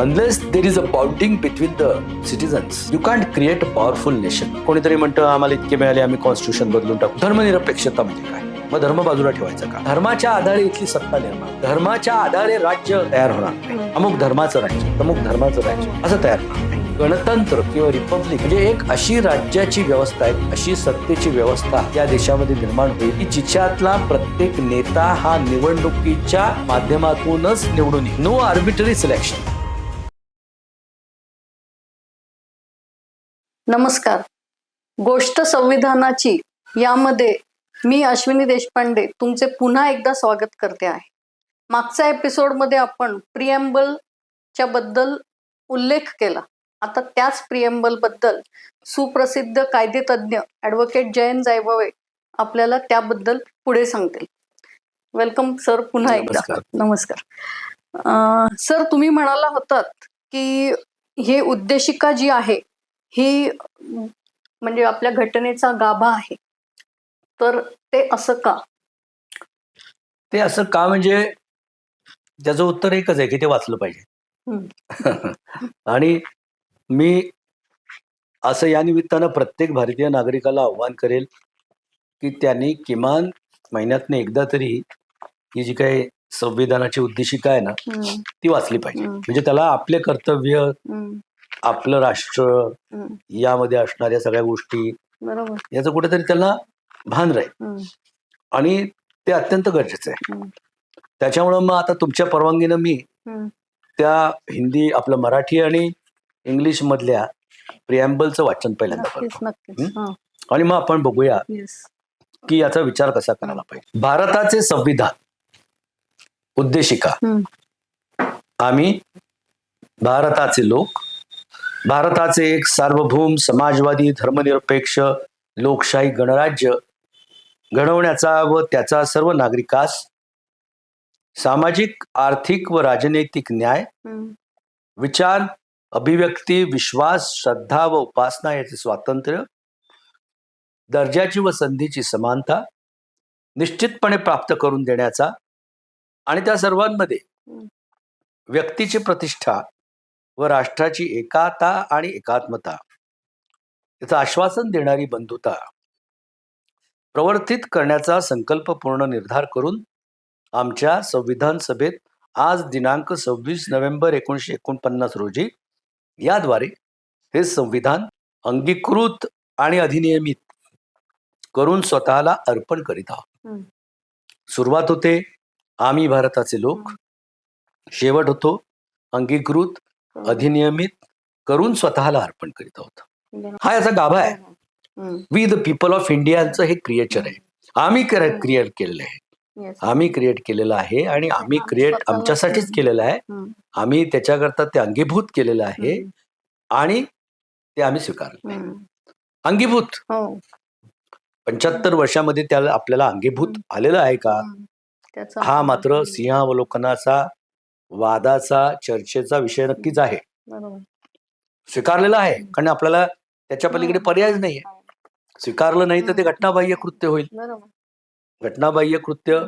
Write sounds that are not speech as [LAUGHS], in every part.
Unless there is a bonding between the citizens you can't create a powerful nation कोणीतरी म्हणतं आम्हाला इतके मिळाले आम्ही कॉन्स्टिट्यूशन बदलून टाकू. धर्मनिरपेक्षता म्हणजे काय? मग धर्म बाजूला ठेवायचा का? धर्माच्या आधारे इथली सत्ता निर्माण. धर्माच्या आधारे राज्य तयार होणार नाही. अमुक धर्माचं राज्य अमुक धर्माचं राज्य असं तयार होणार नाही. गणतंत्र किंवा रिपब्लिक म्हणजे एक अशी राज्याची व्यवस्था आहे अशी सत्तेची व्यवस्था या देशामध्ये निर्माण होईल की जिच्यातला प्रत्येक नेता हा निवडणुकीच्या माध्यमातूनच निवडून येईल. नो आर्बिटरी सिलेक्शन नमस्कार. गोष्ट संविधानाची यामध्ये मी अश्विनी देशपांडे तुमचे पुन्हा एकदा स्वागत करते आहे. मागच्या एपिसोडमध्ये आपण प्रिएम्बलच्या बद्दल उल्लेख केला. आता त्याच प्रिएम्बलबद्दल सुप्रसिद्ध कायदेतज्ञ ॲडव्होकेट जयंत जायभावे आपल्याला त्याबद्दल पुढे सांगतील. वेलकम सर पुन्हा एकदा. नमस्कार. सर तुम्ही म्हणाला होतात की हे उद्देशिका जी आहे ही म्हणजे आपल्या घटनेचा गाभा आहे. तर ते असं का? ते असं का म्हणजे त्याचं उत्तर एकच आहे की ते वाचलं पाहिजे. [LAUGHS] आणि मी असं या निमित्तानं प्रत्येक भारतीय नागरिकाला आव्हान करेल की त्यांनी किमान महिन्यातनं एकदा तरी ही जी काही संविधानाची उद्देशिका आहे ना ती वाचली पाहिजे. म्हणजे त्याला आपले कर्तव्य आपलं राष्ट्र. यामध्ये असणाऱ्या सगळ्या गोष्टी याचं कुठेतरी त्यांना भान राहील. आणि ते अत्यंत गरजेचं आहे. त्याच्यामुळं मग आता तुमच्या परवानगीनं मी. त्या हिंदी आपलं मराठी आणि इंग्लिश मधल्या प्रिॲम्बलचं वाचन पहिल्यांदा करतो. आणि मग आपण बघूया की याचा विचार कसा करायला पाहिजे. भारताचे संविधान उद्देशिका. आम्ही भारताचे लोक भारताचे एक सार्वभौम समाजवादी धर्मनिरपेक्ष लोकशाही गणराज्य घडवण्याचा व त्याचा सर्व नागरिकास सामाजिक आर्थिक व राजनैतिक न्याय विचार अभिव्यक्ती विश्वास श्रद्धा व उपासना याचे स्वातंत्र्य दर्जाची व संधीची समानता निश्चितपणे प्राप्त करून देण्याचा आणि त्या सर्वांमध्ये. व्यक्तीची प्रतिष्ठा व राष्ट्राची एकाता आणि एकात्मता. याचं आश्वासन देणारी बंधुता. प्रवर्तित करण्याचा संकल्पपूर्ण निर्धार करून आमच्या संविधान सभेत आज दिनांक सव्वीस नोव्हेंबर एकोणीसशे एकोणपन्नास रोजी याद्वारे हे संविधान अंगीकृत आणि अधिनियमित करून स्वतःला अर्पण करीत आहोत. सुरुवात होते आम्ही भारताचे लोक. शेवट होतो अंगीकृत अधिनियमित करून स्वतःला अर्पण करीत आहोत. हा याचा गाभा आहे. वी द पीपल ऑफ इंडियाचं हे क्रिएचर आहे. आम्ही क्रिएट केलेलं आहे. आम्ही क्रिएट केलेलं आहे आणि आम्ही क्रिएट आमच्यासाठीच केलेलं आहे. आम्ही त्याच्याकरता ते अंगीभूत केलेलं आहे आणि ते आम्ही स्वीकारलं. अंगीभूत. हो. पंच्याहत्तर वर्षामध्ये त्याला आपल्याला अंगीभूत आलेलं आहे का? हा मात्र सिंहावलोकनाचा वादाचा चर्चेचा विषय नक्कीच आहे. बरोबर. स्वीकारलेला आहे कारण आपल्याला त्याच्या पलीकडे पर्यायच नाहीये. स्वीकारलं नाही तर ते घटनाबाह्य कृत्य होईल. बरोबर. घटनाबाह्य कृत्य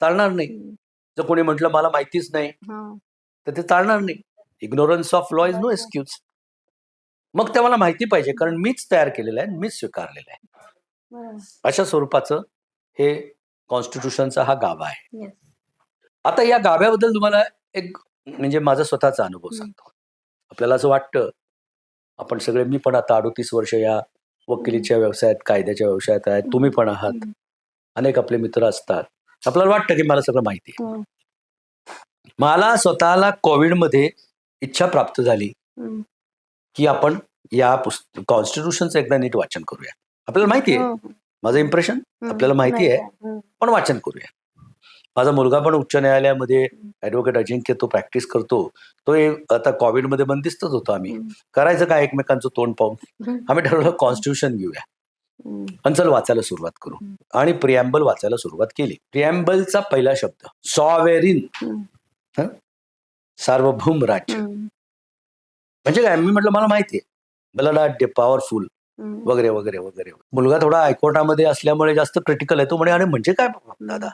चालणार नाही. जर कोणी म्हटलं मला माहितीच नाही हा. तर ते चालणार नाही. Ignorance of law is no excuse मग ते मला माहिती पाहिजे कारण मीच तयार केलेलं आहे मीच स्वीकारलेलं आहे. बरोबर. अशा स्वरूपाचं हे कॉन्स्टिट्यूशनचा हा गाभा आहे. Yes. आता या गाभ्याबद्दल तुम्हाला एक म्हणजे माझा स्वतःचा अनुभव. सांगतो. आपल्याला असं वाटतं आपण सगळे मी पण आता अडोतीस वर्ष या वकिलीच्या व्यवसायात कायद्याच्या व्यवसायात आहेत तुम्ही पण आहात. अनेक आपले मित्र असतात. आपल्याला वाटतं की मला सगळं माहिती आहे. हम्म, मला स्वतःला कोविडमध्ये इच्छा प्राप्त झाली. की आपण या पुस्त कॉन्स्टिट्यूशनचं एकदा नीट वाचन करूया. आपल्याला माहिती आहे. हो, हो. माझं इम्प्रेशन. आपल्याला माहिती आहे. पण वाचन करूया. माझा मुलगा पण उच्च न्यायालयामध्ये ऍडव्होकेट अजिंक्य तो प्रॅक्टिस करतो. तो आता कोविडमध्ये बंदिस्तच होतो आम्ही. करायचं काय एकमेकांचं तोंड पाहून. आम्ही ठरवलं कॉन्स्टिट्यूशन घेऊया. हम्म. आणि चल वाचायला सुरुवात करू. आणि प्रिॲम्बल वाचायला सुरुवात केली. प्रिॲम्बलचा पहिला शब्द सॉवेरिन. सार्वभौम राज्य. म्हणजे काय? मी म्हटलं मला माहिती आहे. बलाढ्य पॉवरफुल. वगैरे वगैरे वगैरे. मुलगा थोडा हायकोर्टामध्ये असल्यामुळे जास्त क्रिटिकल आहे तो म्हणे अरे म्हणजे काय दादा?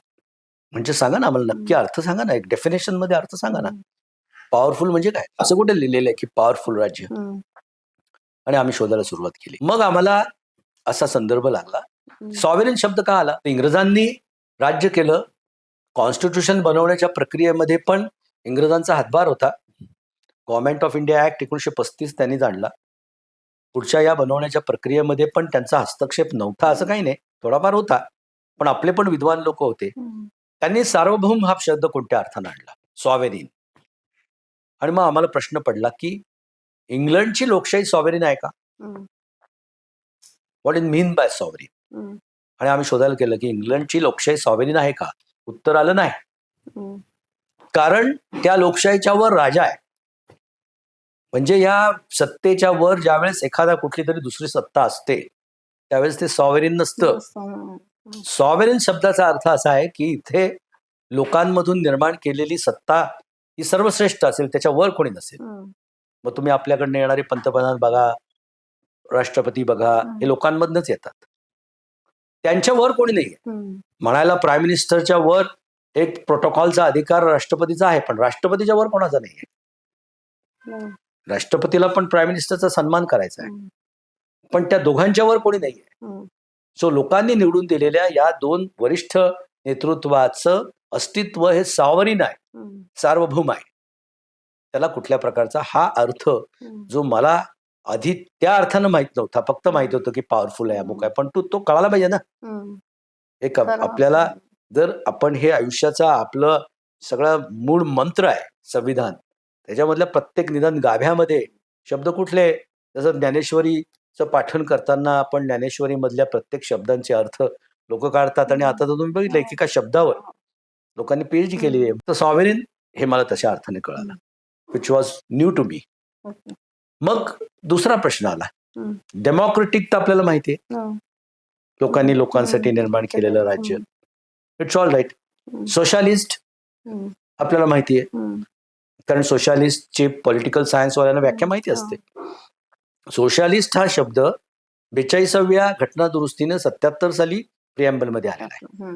म्हणजे सांगा ना मला नक्की अर्थ सांगा ना एक डेफिनेशनमध्ये अर्थ सांगा ना. पॉवरफुल म्हणजे काय? असं कुठे लिहिलेलं आहे की पॉवरफुल राज्य? आणि आम्ही शोधायला सुरुवात केली. मग आम्हाला असा संदर्भ लागला. हम्म. सॉव्हरेन शब्द का आला? इंग्रजांनी राज्य केलं. कॉन्स्टिट्यूशन बनवण्याच्या प्रक्रियेमध्ये पण इंग्रजांचा हातभार होता. गव्हर्नमेंट ऑफ इंडिया ऍक्ट एकोणीशे पस्तीस त्यांनी जाणला. पुढच्या या बनवण्याच्या प्रक्रियेमध्ये पण त्यांचा हस्तक्षेप नव्हता. असं काही नाही. थोडाफार होता. पण आपले पण विद्वान लोक होते. त्यांनी सार्वभौम हा शब्द कोणत्या अर्थानं आणला? सॉवेरिन आणि मग आम्हाला प्रश्न पडला की इंग्लंडची लोकशाही सॉवेरिन आहे का? What in mean by sovereign आणि आम्ही शोधायला केलं की इंग्लंडची लोकशाही सॉवेरिन आहे का? उत्तर आलं नाही. कारण त्या लोकशाहीच्या वर राजा आहे. म्हणजे या सत्तेच्या वर ज्यावेळेस एखादा कुठली तरी दुसरी सत्ता असते त्यावेळेस ते सॉवेरिन नसतं. सॉवेरिन शब्दाचा अर्थ असा आहे की इथे लोकांमधून निर्माण केलेली सत्ता ही सर्वश्रेष्ठ असेल त्याच्या वर कोणी नसेल. मग तुम्ही आपल्याकडनं येणारे पंतप्रधान बघा राष्ट्रपती बघा. हे. लोकांमधनच येतात. त्यांच्या वर कोणी नाही म्हणायला प्राईम मिनिस्टरच्या वर एक प्रोटोकॉलचा अधिकार राष्ट्रपतीचा आहे पण राष्ट्रपतीच्या वर कोणाचा नाही आहे हम्म, राष्ट्रपतीला पण प्राईम मिनिस्टरचा सन्मान करायचा आहे. पण त्या दोघांच्या वर कोणी नाही आहे हम्म, सो लोकांनी निवडून दिलेल्या या दोन वरिष्ठ नेतृत्वाचं अस्तित्व हे सावरीन आहे सार्वभौम आहे. त्याला कुठल्या प्रकारचा हा अर्थ जो मला आधी त्या अर्थानं माहीत नव्हता फक्त माहीत होतं की पॉवरफुल आहे अमुक आहे पण तू तो कळायला पाहिजे ना. एक. आपल्याला जर आपण हे आयुष्याचा आपलं सगळं मूळ मंत्र आहे संविधान त्याच्यामधल्या प्रत्येक निदान गाभ्यामध्ये शब्द कुठले? जसं ज्ञानेश्वरीचं पाठन करताना आपण ज्ञानेश्वरी मधल्या प्रत्येक शब्दांचे अर्थ लोक काढतात आणि आता तर तुम्ही बघितलं एकेका शब्दावर. लोकांनी पीएचडी केली आहे. तर सॉव्हरेन हे मला तशा अर्थाने कळालं. Which was new to me. मग दुसरा प्रश्न आला. डेमोक्रेटिक तर आपल्याला माहिती आहे. हम्म, लोकांनी लोकांसाठी. निर्माण केलेलं राज्य. इट्स ऑल राईट सोशालिस्ट आपल्याला माहिती आहे. कारण सोशालिस्टची पॉलिटिकल सायन्स वाल्यांना व्याख्या माहिती असते. सोशालिस्ट हा शब्द बेचाळीसाव्या घटना दुरुस्तीने सत्याहत्तर साली प्रियांबलमध्ये आलेला आहे.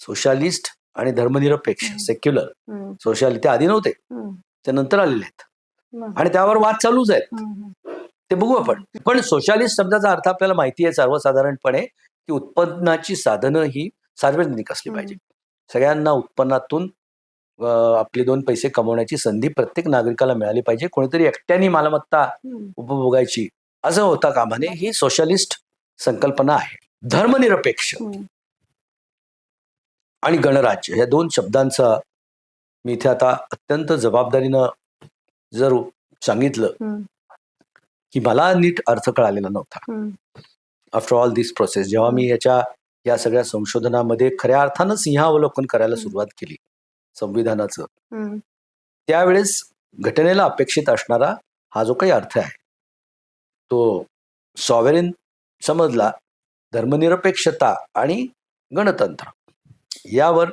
सोशालिस्ट आणि धर्मनिरपेक्ष. सेक्युलर सोशाल ते आधी नव्हते. ते नंतर आलेले आहेत. आणि त्यावर वाद चालूच आहेत. ते बघू आपण. पण सोशालिस्ट शब्दाचा अर्थ आपल्याला माहिती आहे सर्वसाधारणपणे की उत्पन्नाची साधनं ही सार्वजनिक असली पाहिजे. सगळ्यांना उत्पन्नातून आपले दोन पैसे कमवण्याची संधी प्रत्येक नागरिकाला मिळाली पाहिजे. कोणीतरी एकट्याने मालमत्ता उपभोगायची. असं होता कामा नये ही सोशलिस्ट संकल्पना आहे. धर्मनिरपेक्ष आणि गणराज्य या दोन शब्दांचा मी इथे आता अत्यंत जबाबदारीनं जर सांगितलं की मला नीट अर्थ कळालेला नव्हता. आफ्टर ऑल दिस प्रोसेस जेव्हा मी याच्या या सगळ्या संशोधनामध्ये खऱ्या अर्थानं सिंहावलोकन करायला. सुरुवात केली संविधानाचं. त्यावेळेस घटनेला अपेक्षित असणारा हा जो काही अर्थ आहे तो सॉवेरिन समजला धर्मनिरपेक्षता आणि गणतंत्र. यावर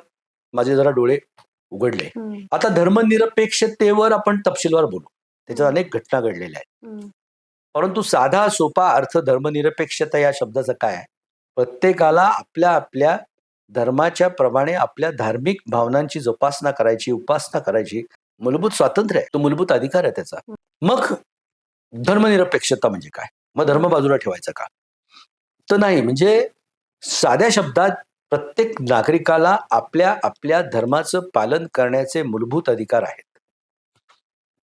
माझे जरा डोळे उघडले. आता धर्मनिरपेक्षतेवर आपण तपशीलवार बोलू. त्याच्यात अनेक घटना घडलेल्या आहेत. परंतु साधा सोपा अर्थ धर्मनिरपेक्षता या शब्दाचा काय आहे? प्रत्येकाला आपल्या आपल्या धर्माच्या प्रमाणे आपल्या धार्मिक भावनांची जोपासना करायची उपासना करायची मूलभूत स्वातंत्र्य आहे. तो मूलभूत अधिकार आहे त्याचा. मग धर्मनिरपेक्षता म्हणजे काय? मग धर्म बाजूला ठेवायचा का? तर नाही म्हणजे साध्या शब्दात प्रत्येक नागरिकाला आपल्या आपल्या धर्माचं पालन करण्याचे मूलभूत अधिकार आहेत.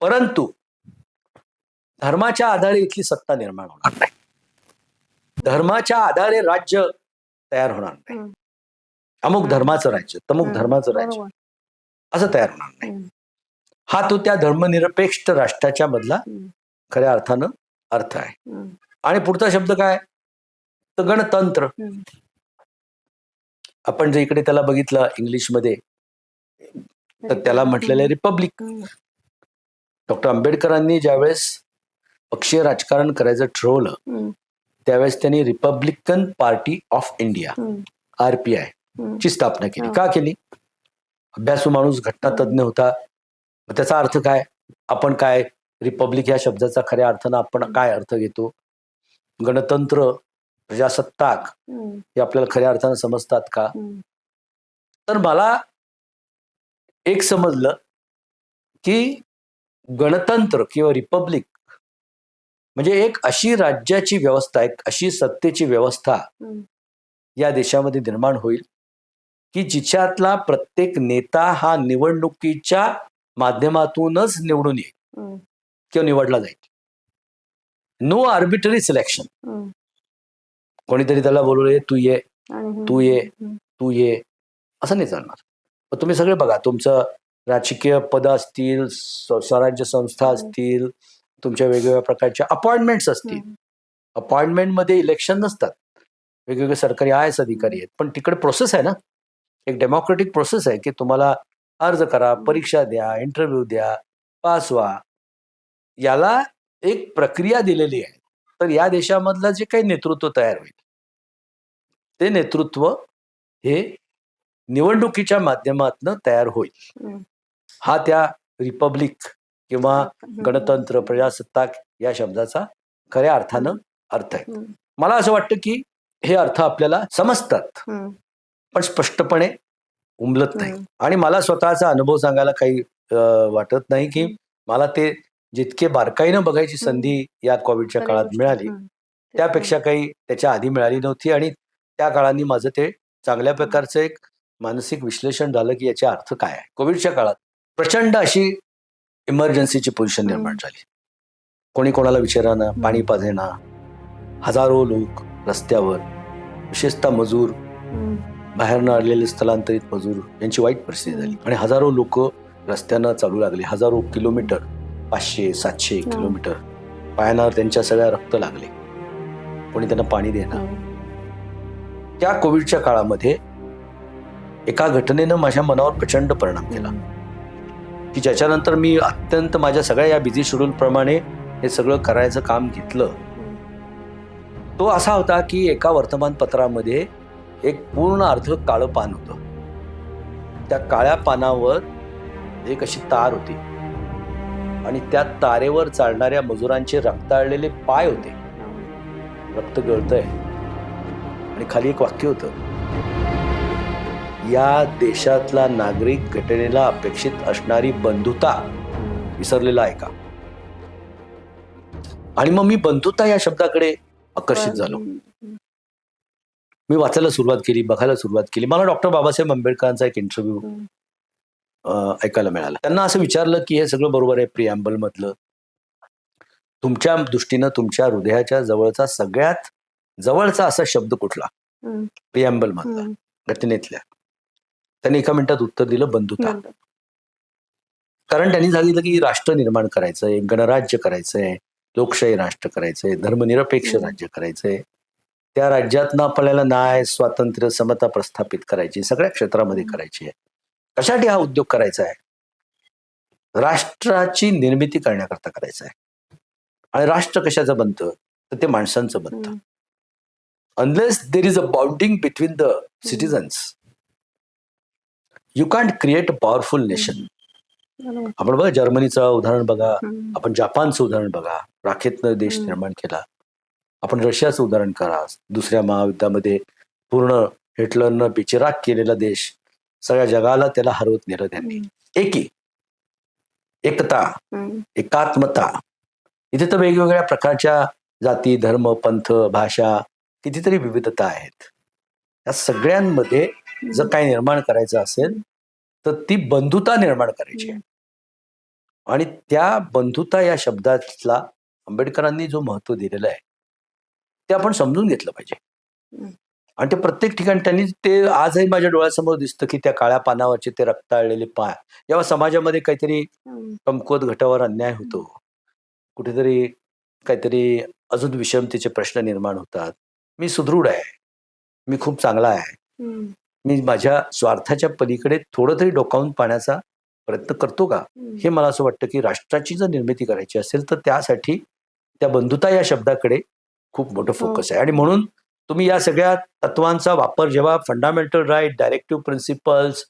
परंतु धर्माच्या आधारे इथली सत्ता निर्माण होणार नाही. धर्माच्या आधारे राज्य तयार होणार नाही. अमुक धर्माचं राज्य तमुक धर्माचं राज्य. असं तयार होणार नाही. हा. तो त्या धर्मनिरपेक्ष राष्ट्राच्या मधला खऱ्या अर्थानं अर्थ आहे. आणि पुढचा शब्द काय? तर गणतंत्र. आपण जे इकडे त्याला बघितलं इंग्लिशमध्ये तर त्याला म्हटलेलं आहे रिपब्लिक. डॉक्टर आंबेडकरांनी ज्यावेळेस पक्षीय राजकारण करायचं ठरवलं त्यावेळेस त्यांनी Republican Party of India hmm, R P I. Hmm, ची स्थापना केली. का केली? अभ्यासू माणूस घटनातज्ञ होता. मग त्याचा अर्थ काय? आपण काय रिपब्लिक या शब्दाचा खऱ्या अर्थानं आपण काय अर्थ घेतो? गणतंत्र प्रजासत्ताक हे आपल्याला खऱ्या अर्थानं समजतात का? तर मला एक समजलं की गणतंत्र किंवा रिपब्लिक म्हणजे एक अशी राज्याची व्यवस्था एक अशी सत्तेची व्यवस्था. या देशामध्ये निर्माण होईल. की जिच्यातला प्रत्येक नेता हा निवडणुकीच्या माध्यमातूनच निवडून येईल. किंवा निवडला जाईल नो आर्बिटरी सिलेक्शन. कोणीतरी त्याला बोलवले तू ये तू ये. तू ये असं नाही चालणार तुम्ही सगळे बघा तुमचं राजकीय पद असतील स्वराज्य संस्था. असतील तुमच्या वेगवेगळ्या प्रकारच्या अपॉइंटमेंट्स असतील हम्म. अपॉइंटमेंटमध्ये इलेक्शन नसतात वेगवेगळे सरकारी आय एस अधिकारी आहेत पण तिकडे प्रोसेस आहे ना एक डेमोक्रेटिक प्रोसेस आहे की तुम्हाला अर्ज करा परीक्षा द्या इंटरव्ह्यू द्या पास व्हा याला एक प्रक्रिया दिलेली आहे तर या देशामधलं जे काही नेतृत्व तयार होईल ते नेतृत्व हे निवडणुकीच्या माध्यमातून तयार होईल. हा त्या रिपब्लिक किंवा. गणतंत्र प्रजासत्ताक या शब्दाचा खऱ्या अर्थानं अर्थ आहे. मला असं वाटतं की हे अर्थ आपल्याला समजतात. पण स्पष्टपणे उमलत नाही. आणि मला स्वतःचा अनुभव सांगायला काही वाटत नाही की मला ते जितके बारकाईनं बघायची संधी या कोविडच्या काळात. मिळाली त्यापेक्षा काही त्याच्या आधी मिळाली नव्हती आणि त्या काळाने माझं ते चांगल्या प्रकारचं एक मानसिक विश्लेषण झालं की याचे अर्थ काय आहे कोविडच्या काळात प्रचंड अशी इमर्जन्सीची पोझिशन. निर्माण झाली कोणी कोणाला विचारानं पाणी पाजेना हजारो लोक रस्त्यावर विशेषतः मजूर. बाहेरनं आलेले स्थलांतरित मजूर यांची वाईट परिस्थिती झाली. आणि हजारो लोक रस्त्यानं चालू लागले. हजारो किलोमीटर पाचशे सातशे. किलोमीटर पायांना त्यांच्या सगळ्या रक्त लागले. कोणी त्यांना पाणी देणार. त्या कोविडच्या काळामध्ये एका घटनेनं माझ्या मनावर प्रचंड परिणाम केला. की ज्याच्यानंतर मी अत्यंत माझ्या सगळ्या या बिझी शेड्यूल प्रमाणे हे सगळं करायचं काम घेतलं. तो असा होता की एका वर्तमानपत्रामध्ये एक पूर्ण अर्ध काळं पान होतं. त्या काळ्या पानावर एक अशी तार होती. आणि त्या तारेवर चालणाऱ्या मजुरांचे रक्ताळलेले पाय होते. रक्त गळतंय. आणि खाली एक वाक्य होतं. या देशातला नागरिक घटनेला अपेक्षित असणारी बंधुता विसरलेला आहे का? आणि मग मी बंधुता या शब्दाकडे आकर्षित झालो. मी वाचायला सुरुवात केली बघायला सुरुवात केली मला डॉक्टर बाबासाहेब आंबेडकरांचा एक इंटरव्ह्यू. ऐकायला मिळाला त्यांना असं विचारलं की हे सगळं बरोबर आहे प्रियांबल मधलं तुमच्या दृष्टीनं तुमच्या हृदयाच्या जवळचा सगळ्यात जवळचा असा शब्द कुठला. प्रियांबल मधला. घटनेतल्या त्यांनी एका मिनिटात उत्तर दिलं बंधुता. कारण त्यांनी सांगितलं की राष्ट्र निर्माण करायचंय गणराज्य करायचंय लोकशाही राष्ट्र करायचंय धर्मनिरपेक्ष. राज्य करायचंय त्या राज्यातनं आपल्याला न्याय स्वातंत्र्य समता प्रस्थापित करायची सगळ्या क्षेत्रामध्ये. करायची आहे. कशासाठी हा उद्योग करायचा आहे? राष्ट्राची निर्मिती करण्याकरता करायचा आहे. आणि राष्ट्र कशाचं बनतं? तर ते माणसांचं बनतं. Unless there is a bonding between the citizens you can't create a powerful nation. आपण बघा जर्मनीचं उदाहरण बघा. आपण जपानचं उदाहरण बघा. राखेतनं देश. निर्माण केला. आपण रशियाचं उदाहरण करा. दुसऱ्या महायुद्धामध्ये पूर्ण हिटलरनं बिचराक केलेला देश सगळ्या जगाला त्याला हरवत नेलं त्यांनी. एकी. एकता. एकात्मता. इथे तर वेगवेगळ्या प्रकारच्या जाती धर्म पंथ भाषा कितीतरी विविधता आहेत. या सगळ्यांमध्ये जर काही निर्माण करायचं असेल तर ती बंधुता निर्माण करायची आहे. आणि त्या बंधुता या शब्दातला आंबेडकरांनी जो महत्त्व दिलेला आहे ते आपण समजून घेतलं पाहिजे. आणि ते प्रत्येक ठिकाणी त्यांनी ते आजही माझ्या डोळ्यासमोर दिसतं की त्या काळ्या पानावरचे ते रक्ताळलेले पाय जेव्हा समाजामध्ये काहीतरी. कमकुवत घटावर अन्याय होतो कुठेतरी काहीतरी अजून विषमतेचे प्रश्न निर्माण होतात मी सुदृढ आहे मी खूप चांगला आहे. मी माझ्या स्वार्थाच्या पलीकडे थोडं तरी डोकावून पाहण्याचा प्रयत्न करतो का. हे मला असं वाटतं की राष्ट्राची जर निर्मिती करायची असेल तर त्यासाठी त्या बंधुता या शब्दाकडे खूप मोठं फोकस आहे आणि म्हणून तुम्ही या सगळ्या तत्वांचा वापर जेव्हा फंडामेंटल राईट डायरेक्टिव्ह प्रिन्सिपल्स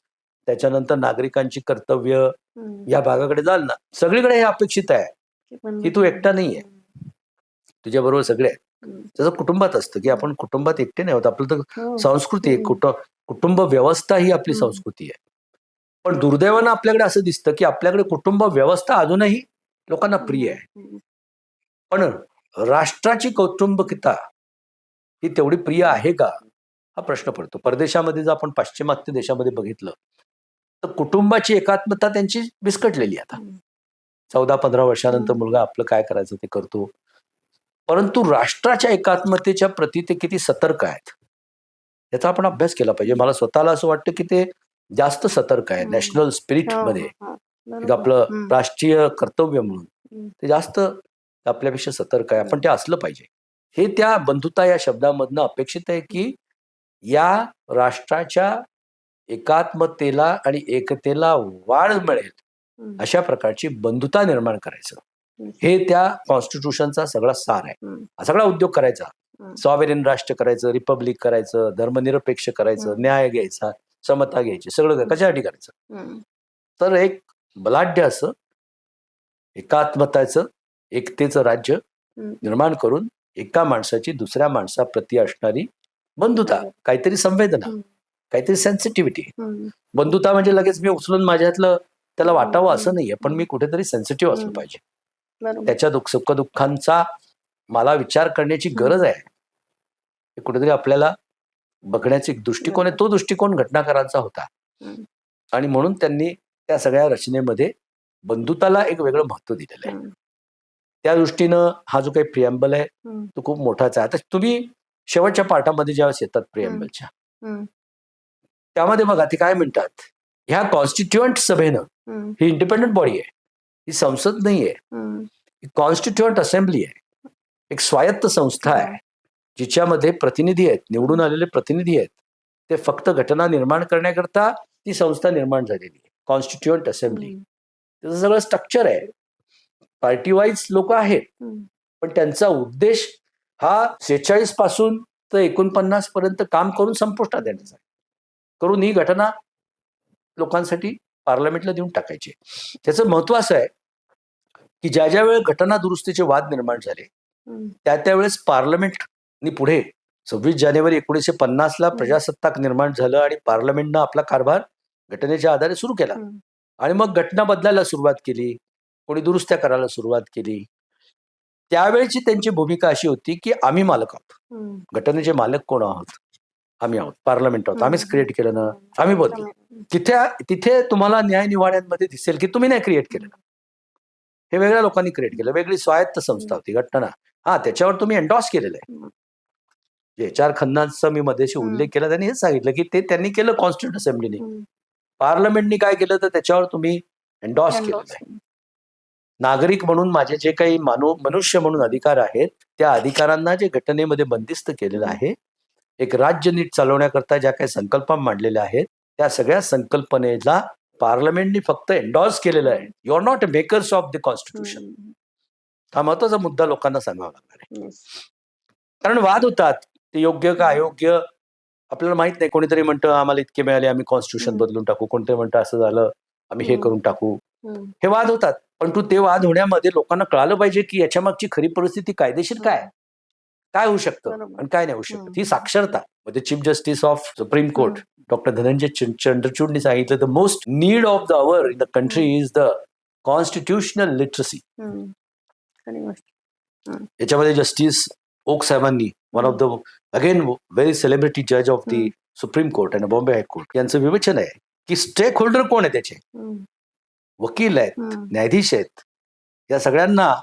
त्याच्यानंतर नागरिकांची कर्तव्य. या भागाकडे जाल ना सगळीकडे हे अपेक्षित आहे की तू एकटा नाहीये. तुझ्या बरोबर सगळे. जसं कुटुंबात असतं की आपण कुटुंबात एकटे नाही होत आपलं तर हो. संस्कृती आहे. कुटुंब कुटुंब व्यवस्था ही आपली. संस्कृती आहे पण दुर्दैवानं आपल्याकडे असं दिसतं की आपल्याकडे कुटुंब व्यवस्था अजूनही लोकांना प्रिय आहे. पण राष्ट्राची कौटुंबिकता ही तेवढी प्रिय आहे का हा प्रश्न पडतो परदेशामध्ये जर आपण पाश्चिमात्य देशामध्ये बघितलं तर कुटुंबाची एकात्मता त्यांची विस्कटलेली आता. चौदा पंधरा वर्षानंतर. मुलगा आपलं काय करायचं ते करतो परंतु राष्ट्राच्या एकात्मतेच्या प्रती ते किती सतर्क आहेत याचा आपण अभ्यास केला पाहिजे मला स्वतःला असं वाटतं की ते जास्त सतर्क आहे. नॅशनल स्पिरिट हो, मध्ये हो, एक. आपलं. राष्ट्रीय कर्तव्य म्हणून. ते जास्त आपल्यापेक्षा सतर्क आहे आपण ते असलं पाहिजे हे त्या बंधुता या शब्दामधनं अपेक्षित आहे की या राष्ट्राच्या एकात्मतेला आणि एकतेला वाढ मिळेल. अशा प्रकारची बंधुता निर्माण करायचं. हे त्या कॉन्स्टिट्यूशनचा सगळा सार आहे. हा सगळा उद्योग करायचा. सॉवेरेन राष्ट्र करायचं रिपब्लिक करायचं धर्मनिरपेक्ष करायचं. न्याय घ्यायचा समता घ्यायची सगळं कशासाठी करायचं. तर एक बलाढ्य असं एकात्मताचं एकतेचं राज्य. निर्माण करून एका माणसाची दुसऱ्या माणसाप्रती असणारी बंधुता काहीतरी संवेदना. काहीतरी सेन्सिटिव्हिटी. बंधुता म्हणजे लगेच मी उचलून माझ्यातलं त्याला वाटावं असं. नाहीये पण मी कुठेतरी सेन्सिटिव्ह असलं. पाहिजे. त्याच्या दुःख सुखदुःखांचा मला विचार करण्याची गरज आहे हे कुठेतरी आपल्याला बघण्याची एक दृष्टिकोन आहे तो दृष्टिकोन घटनाकारांचा होता. आणि म्हणून त्यांनी त्या सगळ्या रचनेमध्ये बंधुताला एक वेगळं महत्त्व दिलेलं आहे. त्या दृष्टीनं हा जो काही प्रियंबल आहे. तो खूप मोठाच आहे आता तुम्ही शेवटच्या पाठामध्ये ज्यावेळेस येतात प्रियंबलच्या. त्यामध्ये बघा ते काय म्हणतात ह्या कॉन्स्टिट्युएंट सभेनं. ही इंडिपेंडंट बॉडी आहे ही संसद नाही आहे हम्म. ही कॉन्स्टिट्युएंट असेंब्ली आहे एक स्वायत्त संस्था आहे जिच्यामध्ये प्रतिनिधी आहेत निवडून आलेले प्रतिनिधी आहेत ते फक्त घटना निर्माण करण्याकरता ती संस्था निर्माण झालेली आहे कॉन्स्टिट्युएंट असेंब्ली. त्याचं सगळं स्ट्रक्चर आहे पार्टी वाईज लोक आहेत. पण त्यांचा उद्देश हा सेहेचाळीसपासून तर एकोणपन्नास पर्यंत काम करून संपुष्टात येण्याचा आहे करून ही घटना लोकांसाठी पार्लमेंटला देऊन टाकायची. त्याचं महत्त्व असं आहे की ज्या ज्या वेळेस घटना दुरुस्तीचे वाद निर्माण झाले. त्या त्यावेळेस पार्लमेंटनी पुढे सव्वीस जानेवारी एकोणीसशे पन्नासला. प्रजासत्ताक निर्माण झालं आणि पार्लमेंटनं आपला कारभार घटनेच्या आधारे सुरू केला. आणि मग घटना बदलायला सुरुवात केली कोणी दुरुस्त्या करायला सुरुवात केली. त्यावेळची त्यांची भूमिका अशी होती की आम्ही मालक आहोत. घटनेचे मालक कोण आहोत? आम्ही आहोत. पार्लमेंट आहोत. आम्हीच. क्रिएट केलं ना? आम्ही बोलतो. तिथे तिथे तुम्हाला न्याय निवाड्यांमध्ये दिसेल की तुम्ही नाही क्रिएट केलं हे वेगळ्या लोकांनी क्रिएट केलं. वेगळी स्वायत्त संस्था होती घटना. हा त्याच्यावर तुम्ही एन्डॉस केलेलं आहे. एच आर खन्नांचा मी मध्येशी. उल्लेख केला त्यांनी हेच सांगितलं की ते त्यांनी केलं कॉन्स्टिट्यूट असेंब्लीने. पार्लमेंटनी काय केलं तर त्याच्यावर तुम्ही एन्डॉस. आहे. नागरिक म्हणून माझे जे काही मानव मनुष्य म्हणून अधिकार आहेत त्या अधिकारांना जे घटनेमध्ये बंदिस्त केलेलं आहे एक राज्य नीट चालवण्याकरता ज्या काही संकल्पना मांडलेल्या आहेत त्या सगळ्या संकल्पनेला पार्लमेंटनी फक्त एन्डॉर्स केलेलं आहे you are not makers of the constitution. हा महत्त्वाचा मुद्दा लोकांना सांगावा लागणार आहे. कारण वाद होतात ते योग्य का अयोग्य आपल्याला माहीत नाही कोणीतरी म्हणतं आम्हाला इतके मिळाले आम्ही कॉन्स्टिट्यूशन. बदलून टाकू कोणतरी म्हणतं असं झालं आम्ही हे. करून टाकू. हे वाद होतात पण तू ते वाद होण्यामध्ये लोकांना कळालं पाहिजे की याच्या मागची खरी परिस्थिती कायदेशीर काय? काय होऊ शकतं. आणि काय नाही होऊ शकत. ही साक्षरता म्हणजे chief justice of supreme court doctor Dhananjay चंद- चंद्रचूडनी सांगितलं the most need of the hour in the country is the constitutional literacy. याच्यामध्ये जस्टिस ओक साहेबांनी one of the again very celebrity जज ऑफ दी. सुप्रीम कोर्ट आणि Bombay high court यांचं विवेचन आहे की स्टेक होल्डर कोण आहे त्याचे. वकील आहेत. न्यायाधीश आहेत. या सगळ्यांना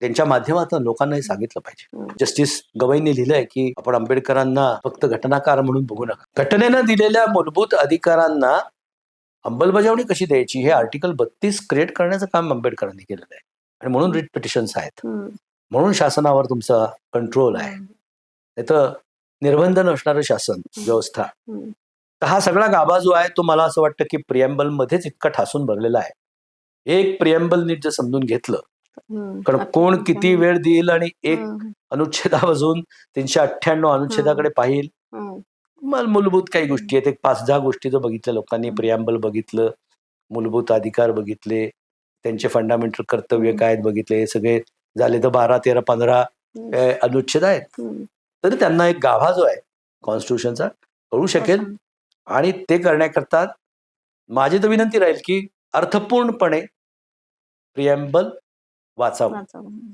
त्यांच्या माध्यमातून लोकांना हे सांगितलं पाहिजे. हम्म. जस्टिस गवईंनी लिहिलंय की आपण आंबेडकरांना फक्त घटनाकार म्हणून बघू नका. घटनेनं दिलेल्या मूलभूत अधिकारांना अंमलबजावणी कशी द्यायची हे आर्टिकल बत्तीस क्रिएट करण्याचं काम आंबेडकरांनी केलेलं आहे. आणि म्हणून रिट पिटिशन्स आहेत. म्हणून शासनावर तुमचा कंट्रोल आहे. नाही तर निर्बंध नसणारं शासन व्यवस्था. तर हा सगळा गाभा जो आहे तो मला असं वाटतं की प्रियम्बल मध्येच इतका ठासून भरलेला आहे. एक प्रियम्बल नीट जर समजून घेतलं. कारण कोण किती वेळ देईल आणि एक हम्म. अनुच्छेदापासून तीनशे अठ्ठ्याण्णव अनुच्छेदाकडे पाहिल. मूलभूत काही गोष्टी आहेत. एक पाच दहा गोष्टी जर बघितल्या लोकांनी प्रियम्बल बघितलं मूलभूत अधिकार बघितले त्यांचे फंडामेंटल कर्तव्य. काय आहेत बघितले हे सगळे झाले तर बारा तेरा पंधरा अनुच्छेद आहेत. तरी त्यांना एक गाभा जो आहे कॉन्स्टिट्यूशनचा कळू शकेल. आणि ते करण्याकरता माझी तर विनंती राहील की अर्थपूर्णपणे प्रिएम्बल वाचावं.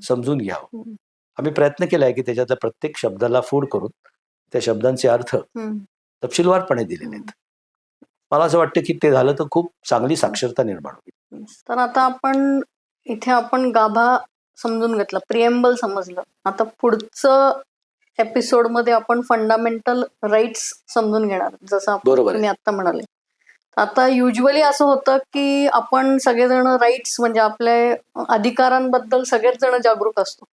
समजून घ्यावं. हम्म. आम्ही प्रयत्न केलाय की त्याच्यातल्या प्रत्येक शब्दाला फूड करून त्या शब्दांचे अर्थ. तपशीलवारपणे दिलेले आहेत. मला असं वाटतं की ते झालं तर खूप चांगली साक्षरता निर्माण होईल. तर आता आपण इथे आपण गाभा समजून घेतला प्रिएम्बल समजलं. आता पुढचं एपिसोडमध्ये आपण फंडामेंटल राईट्स समजून घेणार जसं आपण- बरोबर. तुम्ही आता म्हणाले आता युजली असं होतं की आपण सगळेजण राईट्स म्हणजे आपल्या अधिकारांबद्दल सगळेच जण जागरूक असतो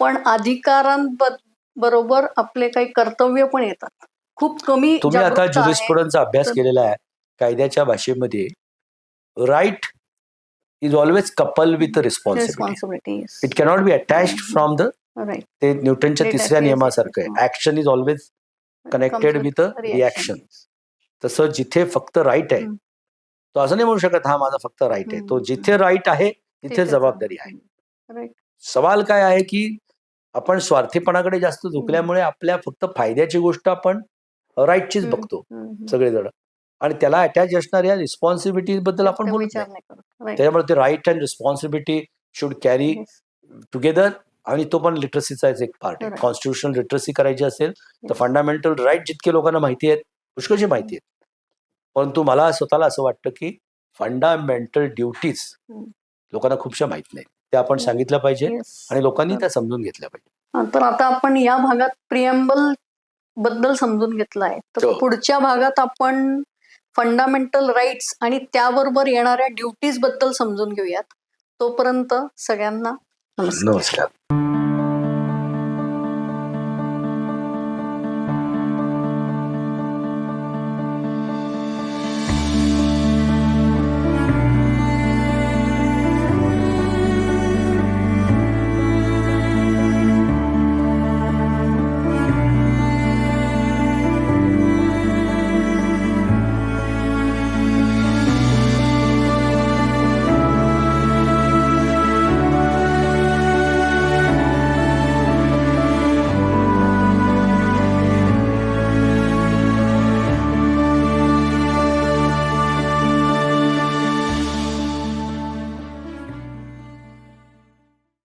पण अधिकारांबरोबर आपले काही कर्तव्य पण येतात खूप कमी तुम्ही आता. ज्युरिस्प्रुडन्सचा अभ्यास केलेला आहे कायद्याच्या भाषेमध्ये right is always couple with responsibility it cannot be attached from the. Right. ते न्यूटनच्या तिसऱ्या नियमासारखं. आहे action is always connected Comes with reaction. तसं जिथे फक्त राईट आहे हम्म. तो असं नाही म्हणू शकत हा माझा फक्त राईट आहे तो हम्म. जिथे राईट आहे तिथे जबाबदारी आहे. सवाल काय आहे की आपण स्वार्थीपणाकडे जास्त झुकल्यामुळे आपल्या फक्त फायद्याची गोष्ट आपण राईटचीच. बघतो. सगळेजण आणि त्याला अटॅच असणाऱ्या रिस्पॉन्सिबिलिटी बद्दल आपण बोलत नाही Right. त्याच्यामुळे ते right and responsibility should carry. Together आणि तो पण लिटरसीचा एक पार्ट आहे. कॉन्स्टिट्युशनल लिटरसी करायची असेल तर. फंडामेंटल राईट जितके लोकांना माहिती आहेत पुष्कळची माहिती आहेत परंतु मला स्वतःला असं वाटतं की फंडामेंटल ड्युटीज. लोकांना खूपशा माहीत नाही त्या आपण Yes. सांगितलं पाहिजे. आणि लोकांनी त्या समजून घेतल्या पाहिजे तर आता आपण या भागात प्रिएम्बलबद्दल समजून घेतलं आहे तर हो. पुढच्या भागात आपण फंडामेंटल राईट्स आणि त्याबरोबर येणाऱ्या ड्युटीजबद्दल समजून घेऊयात तोपर्यंत सगळ्यांना नमस्कार